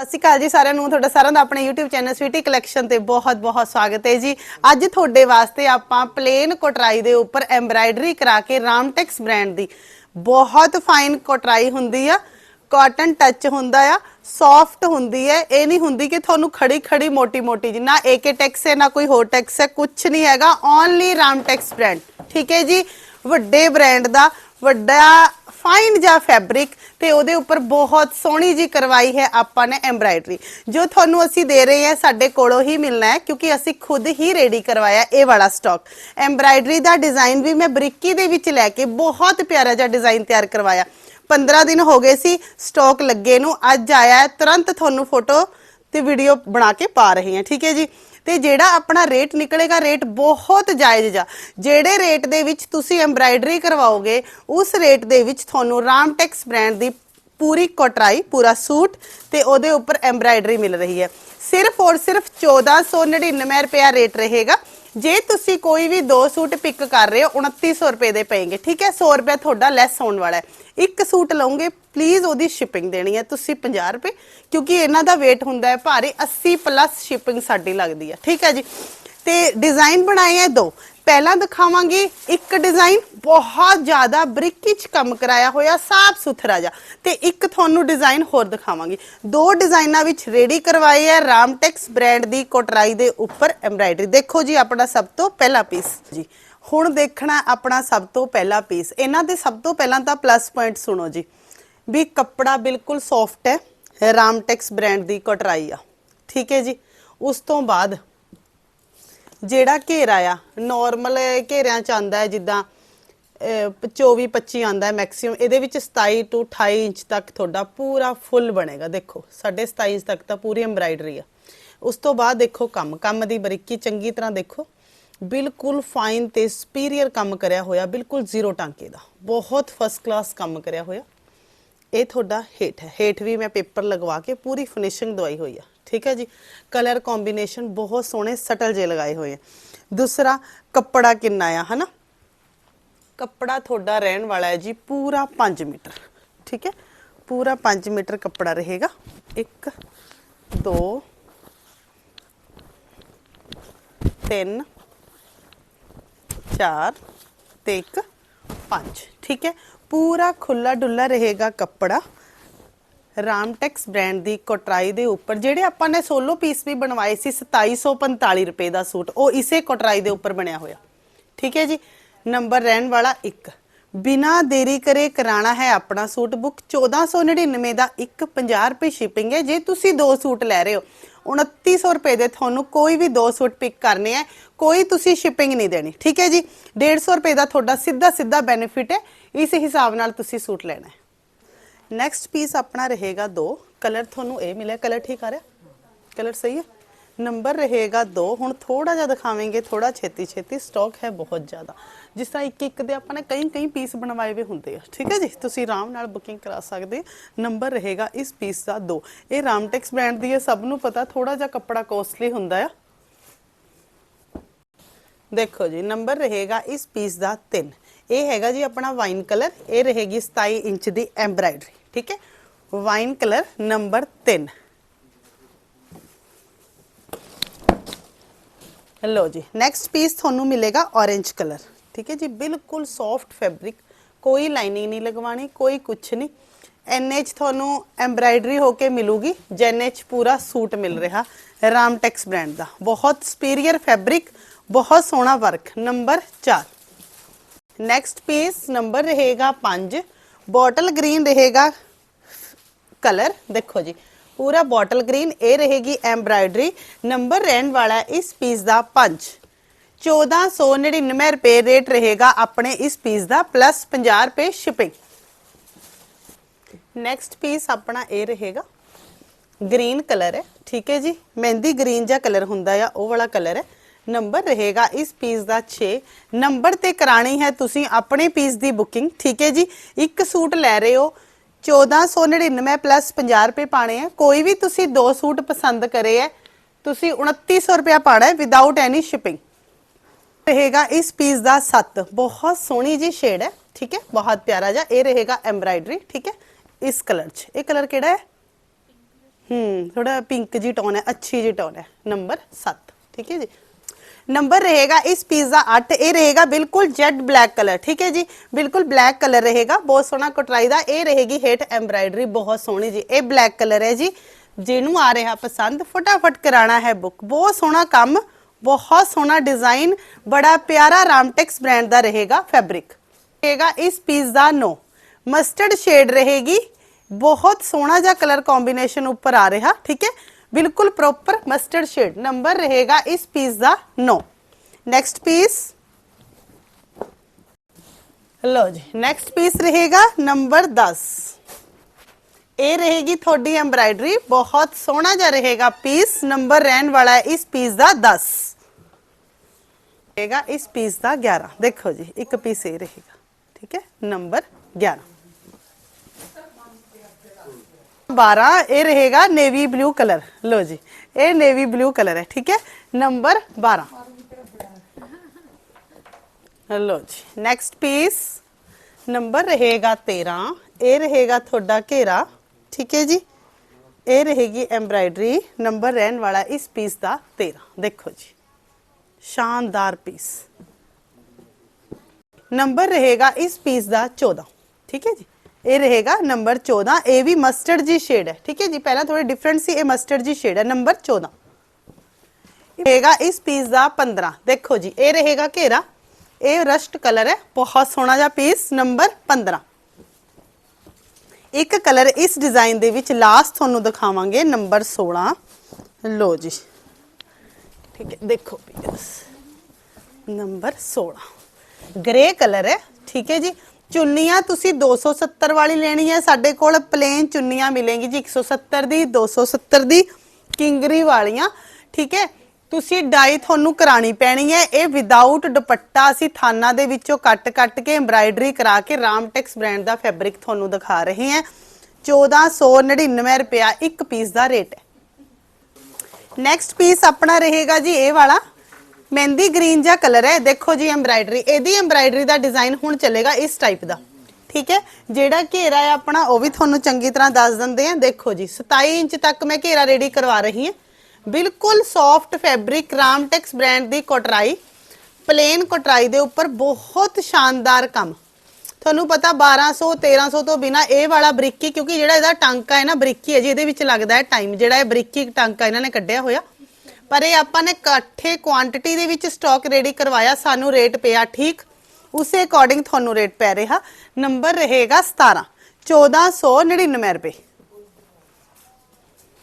ਸਤਿ ਸ਼੍ਰੀ ਅਕਾਲ ਜੀ ਸਾਰਿਆਂ ਨੂੰ। ਤੁਹਾਡਾ ਸਾਰਿਆਂ ਦਾ ਆਪਣੇ YouTube ਚੈਨਲ ਸਵੀਟੀ ਕਲੈਕਸ਼ਨ ਤੇ ਬਹੁਤ-ਬਹੁਤ ਸਵਾਗਤ ਹੈ ਜੀ। ਅੱਜ ਤੁਹਾਡੇ ਵਾਸਤੇ ਆਪਾਂ ਪਲੇਨ ਕੋਟਰਾਈ ਦੇ ਉੱਪਰ ਐਮਬਰਾਇਡਰੀ ਕਰਾ ਕੇ ਰਾਮਟੈਕਸ ਬ੍ਰਾਂਡ ਦੀ। ਬਹੁਤ ਫਾਈਨ ਕੋਟਰਾਈ ਹੁੰਦੀ ਆ। ਕਾਟਨ ਟੱਚ ਹੁੰਦਾ ਆ। ਸੌਫਟ ਹੁੰਦੀ ਹੈ ਇਹ ਨਹੀਂ ਹੁੰਦੀ ਕਿ ਤੁਹਾਨੂੰ ਖੜੀ ਖੜੀ ਮੋਟੀ ਮੋਟੀ ਜੀ। ਨਾ ਏਕੇ ਟੈਕਸ ਹੈ, ਨਾ ਕੋਈ ਹੋਰ ਟੈਕਸ ਹੈ। ਕੁਝ ਨਹੀਂ ਹੈਗਾ। ਓਨਲੀ ਰਾਮਟੈਕਸ ਬ੍ਰਾਂਡ ਠੀਕ ਹੈ ਜੀ? ਵੱਡੇ ਬ੍ਰਾਂਡ ਦਾ ਵੱਡਾ ਫਾਈਨ ਜਿਹਾ ਫੈਬਰਿਕ ਤੇ ਉਹਦੇ ਉੱਪਰ ਬਹੁਤ ਸੋਹਣੀ ਜੀ ਕਰਵਾਈ ਹੈ ਆਪਾਂ ਨੇ ਐਮਬਰਾਇਡਰੀ ਜੋ ਤੁਹਾਨੂੰ ਅਸੀਂ ਦੇ ਰਹੇ ਹਾਂ, ਸਾਡੇ ਕੋਲੋਂ ਹੀ ਮਿਲਣਾ ਹੈ, ਕਿਉਂਕਿ ਅਸੀਂ ਖੁਦ ਹੀ ਰੈਡੀ ਕਰਵਾਇਆ ਇਹ ਵਾਲਾ ਸਟਾਕ ਐਮਬਰਾਇਡਰੀ ਦਾ ਡਿਜ਼ਾਈਨ ਵੀ ਮੈਂ ਬਰੀਕੀ ਦੇ ਵਿੱਚ ਲੈ ਕੇ ਬਹੁਤ ਪਿਆਰਾ ਜਿਹਾ ਡਿਜ਼ਾਈਨ ਤਿਆਰ ਕਰਵਾਇਆ। 15 ਦਿਨ ਹੋ ਗਏ ਸੀ ਸਟਾਕ ਲੱਗੇ ਨੂੰ, ਅੱਜ ਆਇਆ ਤੁਰੰਤ ਤੁਹਾਨੂੰ ਫੋਟੋ ਤੇ ਵੀਡੀਓ ਬਣਾ ਕੇ ਪਾ ਰਹੇ ਹਾਂ, ਠੀਕ ਹੈ ਜੀ? ਤੇ ਜਿਹੜਾ ਆਪਣਾ ਰੇਟ ਨਿਕਲੇਗਾ ਰੇਟ ਬਹੁਤ ਜਾਇਜ਼ ਜਾ। ਜਿਹੜੇ ਰੇਟ ਦੇ ਵਿੱਚ ਤੁਸੀਂ ਐਮਬਰਾਇਡਰੀ ਕਰਵਾਓਗੇ, ਉਸ ਰੇਟ ਦੇ ਵਿੱਚ ਤੁਹਾਨੂੰ ਰਾਮਟੈਕਸ ਬ੍ਰਾਂਡ ਦੀ ਪੂਰੀ ਕੋਟਰਾਈ, ਪੂਰਾ ਸੂਟ ਤੇ ਉਹਦੇ ਉੱਪਰ ਐਮਬਰਾਇਡਰੀ ਮਿਲ ਰਹੀ ਹੈ। ਸਿਰਫ ਔਰ ਸਿਰਫ 1499 ਰੁਪਿਆ ਰੇਟ ਰਹੇਗਾ। ਜੇ ਤੁਸੀਂ ਕੋਈ ਵੀ ਦੋ ਸੂਟ ਪਿਕ ਕਰ ਰਹੇ ਹੋ 2900 ਰੁਪਏ ਦੇ ਪਏਗੇ, ਠੀਕ ਹੈ? 100 ਰੁਪਏ ਤੁਹਾਡਾ ਲੈਸ ਹੋਣ ਵਾਲਾ ਹੈ। ਇੱਕ ਸੂਟ ਲਓਗੇ ਪਲੀਜ਼ ਉਹਦੀ ਸ਼ਿਪਿੰਗ ਦੇਣੀ ਹੈ, ਤੁਸੀਂ 50 ਰੁਪਏ, ਕਿਉਂਕਿ ਇਹਨਾਂ ਦਾ weight ਹੁੰਦਾ ਹੈ ਭਾਰੀ 80 ਪਲੱਸ ਸ਼ਿਪਿੰਗ ਸਾਡੀ ਲੱਗਦੀ ਹੈ, ਠੀਕ ਹੈ ਜੀ? ਤੇ ਡਿਜ਼ਾਈਨ ਬਣਾਏ ਹੈ ਦੋ ਪਹਿਲਾਂ ਦਿਖਾਵਾਂਗੇ। ਇੱਕ ਡਿਜ਼ਾਈਨ ਬਹੁਤ ਜ਼ਿਆਦਾ ਬਰੀਕੀ ਚ ਕੰਮ ਕਰਾਇਆ ਹੋਇਆ, ਸਾਫ਼ ਸੁਥਰਾ ਜਿਹਾ। ਤੇ ਇੱਕ ਤੁਹਾਨੂੰ ਡਿਜ਼ਾਈਨ ਹੋਰ ਦਿਖਾਵਾਂਗੇ। ਦੋ ਡਿਜ਼ਾਈਨਾਂ ਵਿੱਚ ਰੈਡੀ ਕਰਵਾਏ ਹੈ ਰਾਮਟੈਕਸ ਬ੍ਰਾਂਡ ਦੀ ਕੋਟਰਾਈ ਦੇ ਉੱਪਰ ਐਮਬਰਾਇਡਰੀ ਦੇਖੋ ਜੀ, ਆਪਣਾ ਸਭ ਤੋਂ ਪਹਿਲਾ ਪੀਸ ਜੀ, ਹੁਣ ਦੇਖਣਾ ਆਪਣਾ ਸਭ ਤੋਂ ਪਹਿਲਾ ਪੀਸ ਇਹਨਾਂ ਦੇ ਸਭ ਤੋਂ ਪਹਿਲਾਂ ਤਾਂ ਪਲੱਸ ਪੁਆਇੰਟ ਸੁਣੋ ਜੀ। ਵੀ ਕੱਪੜਾ ਬਿਲਕੁਲ ਸੌਫਟ ਹੈ ਰਾਮਟੈਕਸ ਬ੍ਰਾਂਡ ਦੀ ਕਟਰਾਈ ਆ। ਠੀਕ ਹੈ ਜੀ? ਉਸ ਤੋਂ ਬਾਅਦ ਜਿਹੜਾ ਘੇਰਾ ਆ ਨਾਰਮਲ ਘੇਰਿਆਂ ਚ ਆਂਦਾ ਹੈ ਜਿੱਦਾਂ 24 25 ਆਂਦਾ ਹੈ ਮੈਕਸਿਮਮ ਇਹਦੇ ਵਿੱਚ 27 ਤੋਂ 28 ਇੰਚ ਤੱਕ ਤੁਹਾਡਾ ਪੂਰਾ ਫੁੱਲ ਬਣੇਗਾ। ਦੇਖੋ 27 ਇੰਚ ਤੱਕ ਤਾਂ ਪੂਰੀ ਐਮਬਰਾਇਡਰੀ ਆ। ਉਸ ਤੋਂ ਬਾਅਦ ਦੇਖੋ ਕੰਮ ਕੰਮ ਦੀ ਬਰੀਕੀ ਚੰਗੀ ਤਰ੍ਹਾਂ ਦੇਖੋ। ਬਿਲਕੁਲ ਫਾਈਨ ਤੇ ਸੁਪੀਰੀਅਰ ਕੰਮ ਕਰਿਆ ਹੋਇਆ, ਬਿਲਕੁਲ ਜ਼ੀਰੋ ਟਾਂਕੇ ਦਾ। ਬਹੁਤ ਫਸਟ ਕਲਾਸ ਕੰਮ ਕਰਿਆ ਹੋਇਆ। ਇਹ ਤੁਹਾਡਾ ਹੇਠ ਹੈ। ਹੇਠ ਵੀ ਮੈਂ ਪੇਪਰ ਲਗਵਾ ਕੇ ਪੂਰੀ ਫਿਨਿਸ਼ਿੰਗ ਦਵਾਈ ਹੋਈ ਆ। ਠੀਕ ਹੈ ਜੀ? ਕਲਰ ਕੰਬੀਨੇਸ਼ਨ ਬਹੁਤ ਸੋਹਣੇ ਸਟਲ ਜੇ ਲਗਾਏ ਹੋਏ ਆ। ਦੂਸਰਾ, ਕੱਪੜਾ ਕਿੰਨਾ ਆ, ਹਨਾ? ਕੱਪੜਾ ਤੁਹਾਡਾ ਰਹਿਣ ਵਾਲਾ ਹੈ ਜੀ ਪੂਰਾ 5 ਮੀਟਰ। ਠੀਕ ਹੈ? ਪੂਰਾ 5 ਮੀਟਰ ਕੱਪੜਾ ਰਹੇਗਾ। 1 2 3 4 ਤੇ 1 5 ਠੀਕ ਹੈ? ਪੂਰਾ ਖੁੱਲਾ ਡੁੱਲਾ ਰਹੇਗਾ ਕੱਪੜਾ ਰਾਮਟੈਕਸ ਬ੍ਰਾਂਡ ਦੀ ਕੋਟਰਾਈ ਦੇ ਉੱਪਰ, ਜਿਹੜੇ ਆਪਾਂ ਨੇ ਸੋਲੋ ਪੀਸ ਵੀ ਬਣਵਾਏ ਸੀ 2745 ਰੁਪਏ ਦਾ ਸੂਟ, ਉਹ ਇਸੇ ਕੋਟਰਾਈ ਦੇ ਉੱਪਰ ਬਣਿਆ ਹੋਇਆ। ਠੀਕ ਹੈ ਜੀ? ਨੰਬਰ ਰਹਿਣ ਵਾਲਾ 1 ਬਿਨਾ ਦੇਰੀ ਕਰੇ ਕਰਾਣਾ ਹੈ ਆਪਣਾ ਸੂਟ ਬੁੱਕ 1499 ਦਾ ਇੱਕ 50 ਰੁਪਏ ਸ਼ਿਪਿੰਗ ਹੈ। ਜੇ ਤੁਸੀਂ ਦੋ ਸੂਟ ਲੈ ਰਹੇ ਹੋ 2900 ਰੁਪਏ ਦੇ ਤੁਹਾਨੂੰ ਕੋਈ ਵੀ ਦੋ ਸੂਟ ਪਿਕ ਕਰਨੇ ਹੈ ਕੋਈ ਤੁਸੀਂ ਸ਼ਿਪਿੰਗ ਨਹੀਂ ਦੇਣੀ, ਠੀਕ ਹੈ ਜੀ? 150 ਰੁਪਏ ਦਾ ਤੁਹਾਡਾ ਸਿੱਧਾ ਸਿੱਧਾ ਬੈਨੀਫਿਟ ਹੈ, ਇਸ ਹਿਸਾਬ ਨਾਲ ਤੁਸੀਂ ਸੂਟ ਲੈਣਾ ਹੈ। ਨੈਕਸਟ ਪੀਸ ਆਪਣਾ ਰਹੇਗਾ ਦੋ ਕਲਰ ਤੁਹਾਨੂੰ ਇਹ ਮਿਲਿਆ ਕਲਰ ਠੀਕ ਆ ਰਿਹਾ? ਕਲਰ ਸਹੀ ਹੈ? ਨੰਬਰ ਰਹੇਗਾ 2 ਹੁਣ ਥੋੜਾ ਜਿਹਾ ਦਿਖਾਵਾਂਗੇ ਥੋੜਾ ਛੇਤੀ ਛੇਤੀ। ਸਟਾਕ ਹੈ ਬਹੁਤ ਜ਼ਿਆਦਾ। ਜਿਸ ਤਰ੍ਹਾਂ ਇੱਕ ਇੱਕ ਦੇ ਆਪਾਂ ਨੇ ਕਈ ਕਈ ਪੀਸ ਬਣਵਾਏ ਹੋਏ ਹੁੰਦੇ ਆ। ਠੀਕ ਹੈ ਜੀ? ਤੁਸੀਂ ਆਰਾਮ ਨਾਲ ਬੁਕਿੰਗ ਕਰਾ ਸਕਦੇ ਨੰਬਰ ਰਹੇਗਾ ਇਸ ਪੀਸ ਦਾ 2 ਇਹ ਰਾਮਟੈਕਸ ਬ੍ਰਾਂਡ ਦੀ ਹੈ। ਸਭ ਨੂੰ ਪਤਾ ਥੋੜਾ ਜਿਹਾ ਕੱਪੜਾ ਕੋਸਟਲੀ ਹੁੰਦਾ ਆ। ਦੇਖੋ ਜੀ, ਨੰਬਰ ਰਹੇਗਾ ਇਸ ਪੀਸ ਦਾ 3 ਇਹ ਹੈਗਾ ਜੀ ਆਪਣਾ ਵਾਈਨ ਕਲਰ ਇਹ ਰਹੇਗੀ 27 ਇੰਚ ਦੀ ਐਮਬਰਾਇਡਰੀ ਠੀਕ ਹੈ? ਵਾਈਨ ਕਲਰ ਨੰਬਰ 3 ਲਓ ਜੀ ਨੈਕਸਟ ਪੀਸ ਤੁਹਾਨੂੰ ਮਿਲੇਗਾ orange ਕਲਰ ਠੀਕ ਹੈ ਜੀ, ਬਿਲਕੁਲ ਸੌਫਟ ਫੈਬਰਿਕ ਕੋਈ ਲਾਈਨਿੰਗ ਨਹੀਂ ਲਗਵਾਣੀ ਕੋਈ ਕੁਛ ਨਹੀਂ। ਐਨਏ ਚ ਤੁਹਾਨੂੰ ਐਮਬਰਾਇਡਰੀ ਹੋ ਕੇ ਮਿਲੂਗੀ ਜੈਨੇ ਚ ਪੂਰਾ ਸੂਟ ਮਿਲ ਰਿਹਾ ਰਾਮਟੈਕਸ ਬ੍ਰਾਂਡ ਦਾ। ਬਹੁਤ ਸੁਪੀਰੀਅਰ ਫੈਬਰਿਕ ਬਹੁਤ ਸੋਹਣਾ work number 4 next piece number ਰਹੇਗਾ 5 ਬੋਟਲ ਗ੍ਰੀਨ ਰਹੇਗਾ ਕਲਰ ਦੇਖੋ ਜੀ ਪੂਰਾ ਬੋਟਲ ਗ੍ਰੀਨ, ਇਹ ਰਹੇਗੀ ਐਮਬਰਾਇਡਰੀ। ਨੰਬਰ ਰਹਿਣ ਵਾਲਾ ਇਸ ਪੀਸ ਦਾ 5 1499 ਰੁਪਏ ਰੇਟ ਰਹੇਗਾ ਆਪਣੇ ਇਸ ਪੀਸ ਦਾ ਪਲੱਸ 50 ਰੁਪਏ ਸ਼ਿਪਿੰਗ ਨੈਕਸਟ ਪੀਸ ਆਪਣਾ ਇਹ ਰਹੇਗਾ। ਗ੍ਰੀਨ ਕਲਰ ਹੈ, ਠੀਕ ਹੈ ਜੀ? ਮਹਿੰਦੀ ਗ੍ਰੀਨ ਜਿਹਾ ਕਲਰ ਹੁੰਦਾ ਆ, ਉਹ ਵਾਲਾ ਕਲਰ ਹੈ। ਨੰਬਰ ਰਹੇਗਾ ਇਸ ਪੀਸ ਦਾ 6 ਨੰਬਰ ਤੇ ਕਰਾਣੀ ਹੈ ਤੁਸੀਂ ਆਪਣੇ ਪੀਸ ਦੀ ਬੁਕਿੰਗ ਠੀਕ ਹੈ ਜੀ? ਇੱਕ ਸੂਟ ਲੈ ਰਹੇ ਹੋ 1499 ਪਲੱਸ 50 ਰੁਪਏ ਪਾਣੇ ਹੈ ਕੋਈ ਵੀ ਤੁਸੀਂ ਦੋ ਸੂਟ ਪਸੰਦ ਕਰੇ ਹੈ ਤੁਸੀਂ 2900 ਰੁਪਏ ਪਾਣਾ ਹੈ ਵਿਦਆਊਟ ਐਨੀ ਸ਼ਿਪਿੰਗ ਰਹੇਗਾ ਇਸ ਪੀਸ ਦਾ 7 ਬਹੁਤ ਸੋਹਣੀ ਜੀ ਸ਼ੇਡ ਹੈ ਠੀਕ ਹੈ ਬਹੁਤ ਪਿਆਰਾ ਜਿਹਾ ਇਹ ਰਹੇਗਾ ਐਮਬਰਾਇਡਰੀ ਠੀਕ ਹੈ ਇਸ ਕਲਰ 'ਚ ਇਹ ਕਲਰ ਕਿਹੜਾ ਹੈ ਹੂੰ ਥੋੜਾ ਪਿੰਕ ਜੀ ਟੋਨ ਹੈ ਅੱਛੀ ਜੀ ਟੋਨ ਹੈ ਨੰਬਰ 7 ਠੀਕ ਹੈ ਜੀ ਨੰਬਰ ਰਹੇਗਾ ਇਸ ਪੀਸ ਦਾ 8 ਇਹ ਰਹੇਗਾ ਬਿਲਕੁਲ ਜੈਡ ਬਲੈਕ ਕਲਰ ਠੀਕ ਹੈ ਜੀ? ਬਿਲਕੁਲ ਬਲੈਕ ਕਲਰ ਬਹੁਤ ਸੋਹਣਾ ਕਟਰਾਈ ਦਾ। ਇਹ ਰਹੇਗੀ ਹੇਠ ਐਮਬ੍ਰਾਇਡਰੀ ਬਹੁਤ ਸੋਹਣੀ ਜੀ। ਇਹ ਬਲੈਕ ਕਲਰ ਹੈ ਜੀ। ਜਿਹਨੂੰ ਆ ਰਿਹਾ ਪਸੰਦ, ਫਟਾਫਟ ਕਰਾਣਾ ਹੈ ਬੁੱਕ ਬਹੁਤ ਸੋਹਣਾ ਕੰਮ, ਬਹੁਤ ਸੋਹਣਾ ਡਿਜ਼ਾਈਨ ਬੜਾ ਪਿਆਰਾ ਰਾਮਟੈਕਸ ਬ੍ਰਾਂਡ ਦਾ ਰਹੇਗਾ ਫੈਬਰਿਕ ਰਹੇਗਾ ਇਸ ਪੀਸ ਦਾ ਨੋ। ਮਸਟਰਡ ਸ਼ੇਡ ਰਹੇਗੀ। ਬਹੁਤ ਸੋਹਣਾ ਜਿਹਾ ਕਲਰ ਕੰਬੀਨੇਸ਼ਨ ਉੱਪਰ ਆ ਰਿਹਾ, ਠੀਕ ਹੈ? ਬਿਲਕੁਲ ਪ੍ਰੋਪਰ ਮਸਟਰਡ ਸ਼ੇਡ ਨੰਬਰ ਰਹੇਗਾ ਇਸ ਪੀਸ ਦਾ 9 ਨੈਕਸਟ ਪੀਸ ਲੋ ਜੀ ਨੈਕਸਟ ਪੀਸ ਰਹੇਗਾ ਨੰਬਰ 10 ਇਹ ਰਹੇਗੀ ਤੁਹਾਡੀ ਐਮਬ੍ਰਾਇਡਰੀ ਬਹੁਤ ਸੋਹਣਾ ਜਿਹਾ ਰਹੇਗਾ ਪੀਸ ਨੰਬਰ ਰਹਿਣ ਵਾਲਾ ਹੈ ਇਸ ਪੀਸ ਦਾ 10 ਰਹੇਗਾ ਇਸ ਪੀਸ ਦਾ 11 ਦੇਖੋ ਜੀ ਇੱਕ ਪੀਸ ਇਹ ਰਹੇਗਾ ਠੀਕ ਹੈ ਨੰਬਰ 11 12 ਇਹ ਰਹੇਗਾ ਨੇਵੀ ਬਲੂ ਕਲਰ ਲੋ ਜੀ ਇਹ ਨੇਵੀ ਬਲੂ ਕਲਰ ਹੈ ਠੀਕ ਹੈ ਨੰਬਰ 12 ਲੋ ਜੀ ਨੈਕਸਟ ਪੀਸ ਨੰਬਰ ਰਹੇਗਾ 13 ਇਹ ਰਹੇਗਾ ਤੁਹਾਡਾ ਘੇਰਾ ਠੀਕ ਹੈ ਜੀ ਇਹ ਰਹੇਗੀ ਐਮਬ੍ਰਾਇਡਰੀ ਨੰਬਰ ਰਹਿਣ ਵਾਲਾ ਇਸ ਪੀਸ ਦਾ 13 ਦੇਖੋ ਜੀ ਸ਼ਾਨਦਾਰ ਪੀਸ ਨੰਬਰ ਰਹੇਗਾ ਇਸ ਪੀਸ ਦਾ 14 ਠੀਕ ਹੈ ਜੀ ਇਹ ਰਹੇਗਾ ਨੰਬਰ 14 ਇਹ ਵੀ ਮਸਟਰਡ ਜੀ ਸ਼ੇਡ ਹੈ, ਠੀਕ ਹੈ ਜੀ? ਪਹਿਲਾਂ ਥੋੜੀ ਡਿਫਰੈਂਟ ਸੀ, ਇਹ ਮਸਟਰਡ ਜੀ ਸ਼ੇਡ ਹੈ, ਨੰਬਰ 14 ਰਹੇਗਾ ਇਸ ਪੀਸ ਦਾ 15 ਦੇਖੋ ਜੀ, ਇਹ ਰਹੇਗਾ ਘੇਰਾ। ਇਹ ਰਸਟ ਕਲਰ ਹੈ, ਬਹੁਤ ਸੋਹਣਾ ਜਿਹਾ ਪੀਸ ਨੰਬਰ 15 ਇੱਕ ਕਲਰ ਇਸ ਡਿਜ਼ਾਈਨ ਦੇ ਵਿੱਚ ਲਾਸਟ ਤੁਹਾਨੂੰ ਦਿਖਾਵਾਂਗੇ, ਨੰਬਰ 16 ਲੋ ਜੀ। ਠੀਕ ਹੈ, ਦੇਖੋ ਪੀਸ ਨੰਬਰ 16 ਗ੍ਰੇ ਕਲਰ ਹੈ, ਠੀਕ ਹੈ ਜੀ? ਚੁੰਨੀਆਂ ਤੁਸੀਂ 270 ਵਾਲੀ ਲੈਣੀ ਹੈ, ਸਾਡੇ ਕੋਲ ਪਲੇਨ ਚੁੰਨੀਆਂ ਮਿਲੇਗੀ ਜੀ 170 ਦੀ 270 ਦੀ, ਕਿੰਗਰੀ ਵਾਲੀਆਂ, ਠੀਕ ਹੈ? ਤੁਸੀਂ ਡਾਈ ਤੁਹਾਨੂੰ ਕਰਾਣੀ ਪੈਣੀ ਹੈ, ਇਹ ਵਿਦਆਊਟ ਦੁਪੱਟਾ ਅਸੀਂ ਥਾਨਾ ਦੇ ਵਿੱਚੋਂ ਕੱਟ-ਕੱਟ ਕੇ ਐਮਬ੍ਰਾਇਡਰੀ ਕਰਾ ਕੇ ਰਾਮਟੈਕਸ ਬ੍ਰਾਂਡ ਦਾ ਫੈਬਰਿਕ ਤੁਹਾਨੂੰ ਦਿਖਾ ਰਹੇ ਹਾਂ। 1499 ਰੁਪਿਆ ਇੱਕ ਪੀਸ ਦਾ ਰੇਟ ਹੈ। ਨੈਕਸਟ ਪੀਸ ਆਪਣਾ ਰਹੇਗਾ ਜੀ, ਇਹ ਵਾਲਾ। ਮਹਿੰਦੀ ਗ੍ਰੀਨ ਜਿਹਾ ਕਲਰ ਹੈ। ਦੇਖੋ ਜੀ ਐਮਬ੍ਰਾਇਡਰੀ ਇਹਦੀ ਐਮਬ੍ਰਾਇਡਰੀ ਦਾ ਡਿਜ਼ਾਈਨ ਹੁਣ ਚੱਲੇਗਾ ਇਸ ਟਾਈਪ ਦਾ। ਠੀਕ ਹੈ? ਜਿਹੜਾ ਘੇਰਾ ਹੈ ਆਪਣਾ, ਉਹ ਵੀ ਤੁਹਾਨੂੰ ਚੰਗੀ ਤਰ੍ਹਾਂ ਦੱਸ ਦਿੰਦੇ ਆ। ਦੇਖੋ ਜੀ 27 ਇੰਚ ਤੱਕ ਮੈਂ ਘੇਰਾ ਰੈਡੀ ਕਰਵਾ ਰਹੀ ਹਾਂ। ਬਿਲਕੁਲ ਸੌਫਟ ਫੈਬਰਿਕ ਰਾਮਟੈਕਸ ਬ੍ਰਾਂਡ ਦੀ ਕੋਟਰਾਈ ਪਲੇਨ ਕੋਟਰਾਈ ਦੇ ਉੱਪਰ ਬਹੁਤ ਸ਼ਾਨਦਾਰ ਕੰਮ। ਤੁਹਾਨੂੰ ਪਤਾ 1200 1300 ਤੋਂ ਬਿਨਾ ਇਹ ਵਾਲਾ ਬਰੀਕੀ, ਕਿਉਂਕਿ ਜਿਹੜਾ ਇਹਦਾ ਟਾਂਕਾ ਹੈ ਨਾ, ਬਰੀਕੀ ਹੈ ਜੀ, ਇਹਦੇ ਵਿੱਚ ਲੱਗਦਾ ਹੈ ਟਾਈਮ ਜਿਹੜਾ ਇਹ ਬਰੀਕੀ ਟਾਂਕਾ ਇਹਨਾਂ ਨੇ ਕੱਢਿਆ ਹੋਇਆ ਪਰ ਇਹ ਆਪਾਂ ਨੇ ਇਕੱਠੇ ਕੁਆਂਟੀਟੀ ਦੇ ਵਿੱਚ ਸਟਾਕ ਰੈਡੀ ਕਰਵਾਇਆ, ਸਾਨੂੰ ਰੇਟ ਪਿਆ ਠੀਕ। ਉਸੇ ਅਕੋਰਡਿੰਗ ਤੁਹਾਨੂੰ ਰੇਟ ਪੈ ਰਿਹਾ। ਨੰਬਰ ਰਹੇਗਾ 17 1499 ਰੁਪਏ।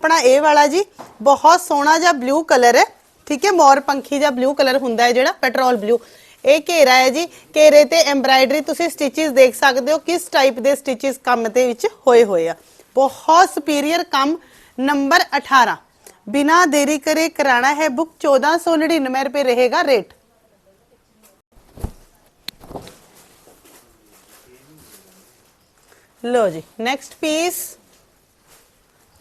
ਆਪਣਾ ਇਹ ਵਾਲਾ ਜੀ, ਬਹੁਤ ਸੋਹਣਾ ਜਿਹਾ ਬਲੂ ਕਲਰ ਹੈ, ਠੀਕ ਹੈ, ਮੋਰ ਪੰਖੀ ਜਿਹਾ ਬਲੂ ਕਲਰ ਹੁੰਦਾ ਹੈ ਜਿਹੜਾ ਪੈਟਰੋਲ ਬਲੂ ਇਹ ਘੇਰਾ ਹੈ ਜੀ, ਘੇਰੇ ਤੇ ਐਮਬ੍ਰਾਇਡਰੀ ਤੁਸੀਂ ਸਟਿਚਸ ਦੇਖ ਸਕਦੇ ਹੋ ਕਿਸ ਟਾਈਪ ਦੇ ਸਟਿਚਸ ਕੰਮ ਦੇ ਵਿੱਚ ਹੋਏ ਹੋਏ ਆ। ਬਹੁਤ ਸੁਪੀਰੀਅਰ ਕੰਮ ਨੰਬਰ 18 ਬਿਨਾ ਦੇਰੀ ਕਰੇ ਕਰਾਣਾ ਹੈ ਬੁੱਕ 1499 ਰੁਪਏ ਰਹੇਗਾ ਰੇਟ ਲੋ ਜੀ ਨੈਕਸਟ ਪੀਸ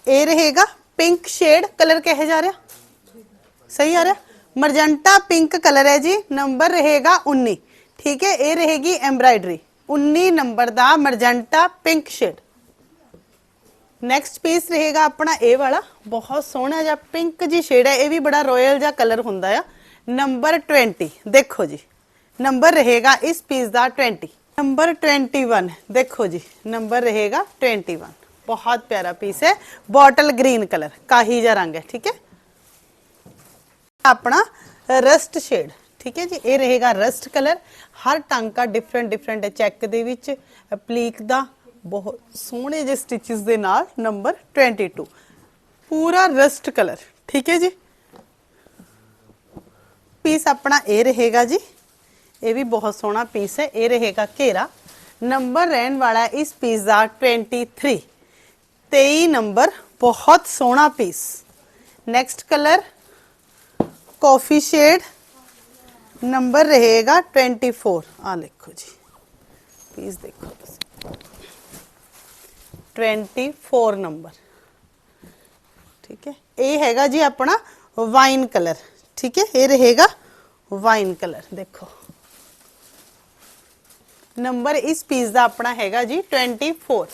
ਇਹ ਰਹੇਗਾ ਪਿੰਕ ਸ਼ੇਡ ਕਲਰ ਕਿਹੋ ਜਾ ਰਿਹਾ ਸਹੀ ਆ ਰਿਹਾ ਮਰਜੰਟਾ ਪਿੰਕ ਕਲਰ ਹੈ ਜੀ ਨੰਬਰ ਰਹੇਗਾ 19 ਠੀਕ ਹੈ ਇਹ ਰਹੇਗੀ ਐਮਬ੍ਰਾਇਡਰੀ 19 ਨੰਬਰ ਦਾ magenta pink shade next piece ਰਹੇਗਾ ਆਪਣਾ ਇਹ ਵਾਲਾ। ਬਹੁਤ ਸੋਹਣਾ ਜਿਹਾ ਪਿੰਕ ਜੀ ਸ਼ੇਡ ਹੈ। ਇਹ ਵੀ ਬੜਾ ਰਾਇਲ ਜਿਹਾ ਕਲਰ ਹੁੰਦਾ ਆ। ਨੰਬਰ 20 ਦੇਖੋ ਜੀ। ਨੰਬਰ ਰਹੇਗਾ ਇਸ ਪੀਸ ਦਾ 20 ਨੰਬਰ 21 ਦੇਖੋ ਜੀ। ਨੰਬਰ ਰਹੇਗਾ 21 ਬਹੁਤ ਪਿਆਰਾ ਪੀਸ ਹੈ। ਬੋਟਲ ਗ੍ਰੀਨ ਕਲਰ ਕਾਹੀ ਜਿਹਾ ਰੰਗ ਹੈ। ਠੀਕ ਹੈ। ਆਪਣਾ ਰਸਟ ਸ਼ੇਡ ਠੀਕ ਹੈ ਜੀ। ਇਹ ਰਹੇਗਾ ਰਸਟ ਕਲਰ ਹਰ ਟਾਂਕਾ ਡਿਫਰੈਂਟ ਡਿਫਰੈਂਟ ਹੈ। ਚੈੱਕ ਦੇ ਵਿੱਚ। ਅਪਲੀਕ ਦਾ। ਬਹੁਤ ਸੋਹਣੇ ਜਿਹੇ ਸਟਿਚਸ ਦੇ ਨਾਲ ਨੰਬਰ 22 ਪੂਰਾ ਰਸਟ ਕਲਰ ਠੀਕ ਹੈ ਜੀ? ਪੀਸ ਆਪਣਾ ਇਹ ਰਹੇਗਾ ਜੀ। ਇਹ ਵੀ ਬਹੁਤ ਸੋਹਣਾ ਪੀਸ ਹੈ, ਇਹ ਰਹੇਗਾ ਘੇਰਾ। ਨੰਬਰ ਰਹਿਣ ਵਾਲਾ ਇਸ ਪੀਸ ਦਾ 23 23 ਨੰਬਰ ਬਹੁਤ ਸੋਹਣਾ piece next colour coffee shade number ਰਹੇਗਾ 24 ਆ ਲਿਖੋ ਜੀ। ਪੀਸ ਦੇਖੋ ਤੁਸੀਂ। 24 ਨੰਬਰ ਠੀਕ ਹੈ ਇਹ ਹੈਗਾ ਜੀ ਆਪਣਾ ਵਾਈਨ ਕਲਰ ਠੀਕ ਹੈ ਇਹ ਰਹੇਗਾ ਵਾਈਨ ਕਲਰ ਦੇਖੋ ਨੰਬਰ ਇਸ ਪੀਸ ਦਾ ਆਪਣਾ ਹੈਗਾ ਜੀ 24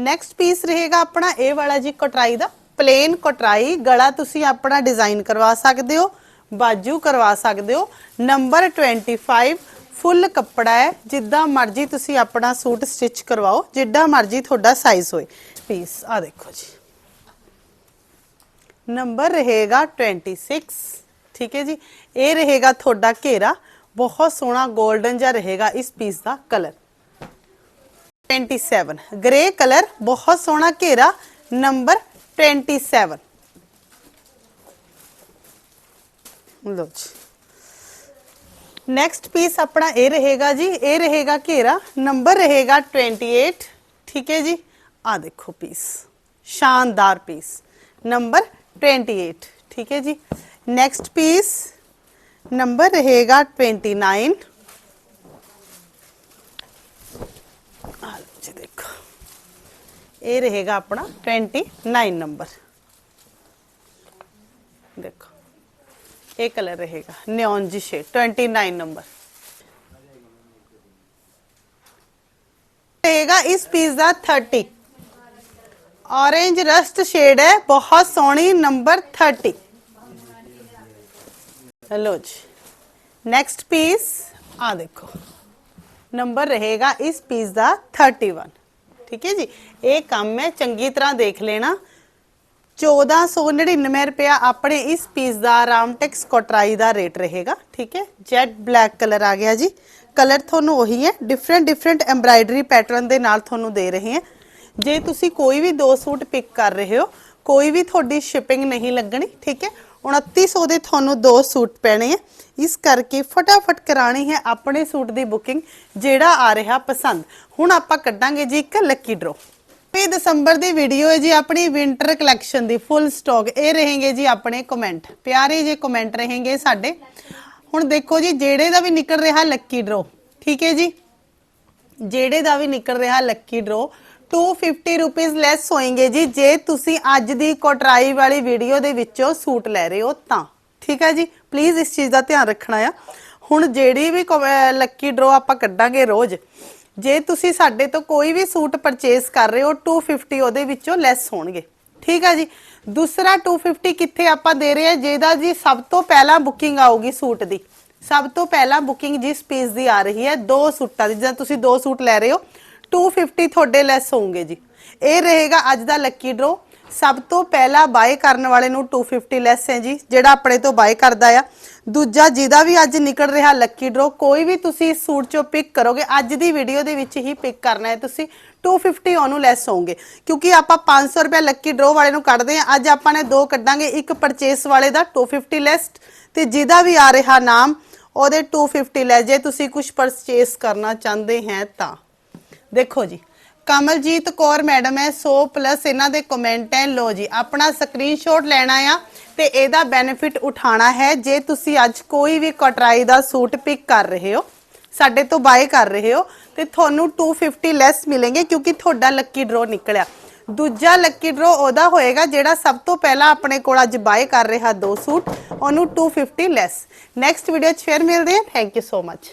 ਨੈਕਸਟ ਪੀਸ ਰਹੇਗਾ ਆਪਣਾ ਇਹ ਵਾਲਾ ਜੀ ਕਟਰਾਈ ਦਾ ਪਲੇਨ ਕਟਰਾਈ ਗਲਾ ਤੁਸੀਂ ਆਪਣਾ ਡਿਜ਼ਾਈਨ ਕਰਵਾ ਸਕਦੇ ਹੋ ਬਾਜੂ ਕਰਵਾ ਸਕਦੇ ਹੋ ਨੰਬਰ 25 ਫੁੱਲ ਕੱਪੜਾ ਹੈ, ਜਿੱਦਾਂ ਮਰਜ਼ੀ ਤੁਸੀਂ ਆਪਣਾ ਸੂਟ ਸਟਿਚ ਕਰਵਾਓ ਜਿੱਡਾ ਮਰਜ਼ੀ ਤੁਹਾਡਾ ਸਾਈਜ਼ ਹੋਏ। ਪੀਸ ਆ ਦੇਖੋ ਜੀ। ਨੰਬਰ ਰਹੇਗਾ 26 ਠੀਕ ਹੈ ਜੀ? ਇਹ ਰਹੇਗਾ ਤੁਹਾਡਾ ਘੇਰਾ। ਬਹੁਤ ਸੋਹਣਾ 골ਡਨ ਜਿਹਾ ਰਹੇਗਾ ਇਸ ਪੀਸ ਦਾ ਕਲਰ 27 ਗ੍ਰੇ ਕਲਰ ਬਹੁਤ ਸੋਹਣਾ ਘੇਰਾ। ਨੰਬਰ 27 ਲੋ ਜੀ। ਨੈਕਸਟ ਪੀਸ ਆਪਣਾ ਇਹ ਰਹੇਗਾ ਜੀ ਇਹ ਰਹੇਗਾ ਘੇਰਾ ਨੰਬਰ ਰਹੇਗਾ 28 ਠੀਕ ਹੈ ਜੀ ਆ ਦੇਖੋ ਪੀਸ ਸ਼ਾਨਦਾਰ ਪੀਸ ਨੰਬਰ 28 ਠੀਕ ਹੈ ਜੀ ਨੈਕਸਟ ਪੀਸ ਨੰਬਰ ਰਹੇਗਾ 29 ਆ ਲਓ ਜੀ ਦੇਖੋ ਇਹ ਰਹੇਗਾ ਆਪਣਾ 29 ਨੰਬਰ ਦੇਖੋ एक कलर रहेगा न्योनजी शेड ट्वेंटी नाइन नंबर रहेगा इस पिज्जा थर्टी ऑरेंज रस्ट शेड है, बहुत सोनी नंबर थर्टी हेलो जी नेक्स्ट पीस आ देखो। नंबर रहेगा इस पीस का थर्टी वन ठीक है जी, एक काम मैं चंगी तरह देख लेना 1499 ਰੁਪਇਆ ਆਪਣੇ ਇਸ ਪੀਸ ਦਾ ਰਾਮਟੈਕਸ ਕੋਟਰਾਈ ਦਾ ਰੇਟ ਰਹੇਗਾ ਠੀਕ ਹੈ ਜੈਡ ਬਲੈਕ ਕਲਰ ਆ ਗਿਆ ਜੀ ਕਲਰ ਤੁਹਾਨੂੰ ਉਹੀ ਹੈ ਡਿਫਰੈਂਟ ਡਿਫਰੈਂਟ ਐਮਬਰਾਇਡਰੀ ਪੈਟਰਨ ਦੇ ਨਾਲ ਤੁਹਾਨੂੰ ਦੇ ਰਹੇ ਹਾਂ ਜੇ ਤੁਸੀਂ ਕੋਈ ਵੀ ਦੋ ਸੂਟ ਪਿਕ ਕਰ ਰਹੇ ਹੋ ਕੋਈ ਵੀ ਤੁਹਾਡੀ ਸ਼ਿਪਿੰਗ ਨਹੀਂ ਲੱਗਣੀ ਠੀਕ ਹੈ 2900 ਦੇ ਤੁਹਾਨੂੰ ਦੋ ਸੂਟ ਪੈਣੇ ਆ ਇਸ ਕਰਕੇ ਫਟਾਫਟ ਕਰਾਣੀ ਹੈ ਆਪਣੇ ਸੂਟ ਦੀ ਬੁਕਿੰਗ ਜਿਹੜਾ ਆ ਰਿਹਾ ਪਸੰਦ ਹੁਣ ਆਪਾਂ ਕੱਢਾਂਗੇ ਜੀ ਇੱਕ ਲੱਕੀ ਡਰੋ ਇਹ ਦਸੰਬਰ ਦੀ ਵੀਡੀਓ ਹੈ ਜੀ, ਆਪਣੀ ਵਿంటర్ ਕਲੈਕਸ਼ਨ ਦੀ ਫੁੱਲ ਸਟਾਕ ਇਹ ਰਹੇਗੇ ਜੀ ਆਪਣੇ ਕਮੈਂਟ ਪਿਆਰੇ ਜੇ ਕਮੈਂਟ ਰਹੇਗੇ ਸਾਡੇ। ਹੁਣ ਦੇਖੋ ਜੀ, ਜਿਹੜੇ ਦਾ ਵੀ ਨਿਕਲ ਰਿਹਾ ਲੱਕੀ ਡਰੋ ਠੀਕ ਹੈ ਜੀ? ਜਿਹੜੇ ਦਾ ਵੀ ਨਿਕਲ ਰਿਹਾ ਲੱਕੀ ਡਰੋ 250 ਰੁਪਏ ਲੈਸ ਹੋਣਗੇ ਜੀ, ਜੇ ਤੁਸੀਂ ਅੱਜ ਦੀ ਕੋਟਰਾਈ ਵਾਲੀ ਵੀਡੀਓ ਦੇ ਵਿੱਚੋਂ ਸੂਟ ਲੈ ਰਹੇ ਹੋ ਤਾਂ। ਠੀਕ ਹੈ ਜੀ? ਪਲੀਜ਼ ਇਸ ਚੀਜ਼ ਦਾ ਧਿਆਨ ਰੱਖਣਾ ਆ। ਹੁਣ ਜਿਹੜੀ ਵੀ ਲੱਕੀ ਡਰੋ ਆਪਾਂ ਕੱਢਾਂਗੇ ਰੋਜ਼ ਜੇ ਤੁਸੀਂ ਸਾਡੇ ਤੋਂ ਕੋਈ ਵੀ ਸੂਟ ਪਰਚੇਸ ਕਰ ਰਹੇ ਹੋ 250 ਉਹਦੇ ਵਿੱਚੋਂ ਲੈਸ ਹੋਣਗੇ। ਠੀਕ ਆ ਜੀ? ਦੂਸਰਾ 250 ਕਿੱਥੇ ਆਪਾਂ ਦੇ ਰਹੇ ਹਾਂ ਜਿਹਦਾ ਜੀ ਸਭ ਤੋਂ ਪਹਿਲਾਂ ਬੁਕਿੰਗ ਆਊਗੀ ਸੂਟ ਦੀ। ਸਭ ਤੋਂ ਪਹਿਲਾਂ ਬੁਕਿੰਗ ਜਿਸ ਪੀਸ ਦੀ ਆ ਰਹੀ ਹੈ, ਦੋ ਸੂਟਾਂ ਦੀ। ਜਦੋਂ ਤੁਸੀਂ ਦੋ ਸੂਟ ਲੈ ਰਹੇ ਹੋ 250 ਤੁਹਾਡੇ ਲੈਸ ਹੋਣਗੇ ਜੀ। ਇਹ ਰਹੇਗਾ ਅੱਜ ਦਾ ਲੱਕੀ ਡਰੋ ਸਭ ਤੋਂ ਪਹਿਲਾਂ ਬਾਏ ਕਰਨ ਵਾਲੇ ਨੂੰ 250 ਲੈਸ ਹੈ ਜੀ, ਜਿਹੜਾ ਆਪਣੇ ਤੋਂ ਬਾਏ ਕਰਦਾ ਆ। ਦੂਜਾ, ਜਿਹਦਾ ਵੀ ਅੱਜ ਨਿਕਲ ਰਿਹਾ ਲੱਕੀ ਡਰੋ ਕੋਈ ਵੀ ਤੁਸੀਂ ਸੂਟ ਚੋਂ ਪਿਕ ਕਰੋਗੇ, ਅੱਜ ਦੀ ਵੀਡੀਓ ਦੇ ਵਿੱਚ ਹੀ ਪਿਕ ਕਰਨਾ ਹੈ ਤੁਸੀਂ। 250 ਉਹਨੂੰ ਲੈਸ ਹੋਣਗੇ। ਕਿਉਂਕਿ ਆਪਾਂ 500 ਰੁਪਏ ਲੱਕੀ ਡਰੋ ਵਾਲੇ ਨੂੰ ਕੱਢਦੇ ਆ ਅੱਜ ਆਪਾਂ ਨੇ ਦੋ ਕੱਢਾਂਗੇ, ਇੱਕ ਪਰਚੇਸ ਵਾਲੇ ਦਾ 250 ਲੈਸ ਤੇ ਜਿਹਦਾ ਵੀ ਆ ਰਿਹਾ ਨਾਮ, ਉਹਦੇ 250 ਲੈਸ ਜੇ ਤੁਸੀਂ ਕੁਝ ਪਰਚੇਸ ਕਰਨਾ ਚਾਹੁੰਦੇ ਹੈ ਤਾਂ। ਦੇਖੋ ਜੀ ਕਮਲਜੀਤ ਕੌਰ ਮੈਡਮ ਹੈ 100 ਪਲੱਸ ਇਹਨਾਂ ਦੇ ਕਮੈਂਟ ਹੈ। ਲੋ ਜੀ, ਆਪਣਾ ਸਕਰੀਨਸ਼ਾਟ ਲੈਣਾ ਆ ਤੇ ਇਹਦਾ ਬੈਨੀਫਿਟ ਉਠਾਣਾ ਹੈ। ਜੇ ਤੁਸੀਂ ਅੱਜ ਕੋਈ ਵੀ ਕਟਰਾਈ ਦਾ ਸੂਟ ਪਿਕ ਕਰ ਰਹੇ ਹੋ, ਸਾਡੇ ਤੋਂ ਬਾਏ ਕਰ ਰਹੇ ਹੋ, ਤੇ ਤੁਹਾਨੂੰ 250 ਲੈਸ ਮਿਲेंगे ਕਿਉਂਕਿ ਤੁਹਾਡਾ ਲੱਕੀ ਡਰੋ ਨਿਕਲਿਆ। ਦੂਜਾ ਲੱਕੀ ਡਰੋ ਉਹਦਾ ਹੋਏਗਾ ਜਿਹੜਾ ਸਭ ਤੋਂ ਪਹਿਲਾਂ ਆਪਣੇ ਕੋਲ ਅੱਜ ਬਾਏ ਕਰ ਰਿਹਾ ਦੋ ਸੂਟ, ਉਹਨੂੰ 250 ਲੈਸ ਨੈਕਸਟ ਵੀਡੀਓ 'ਚ ਫੇਰ ਮਿਲਦੇ ਹਾਂ। Thank you so much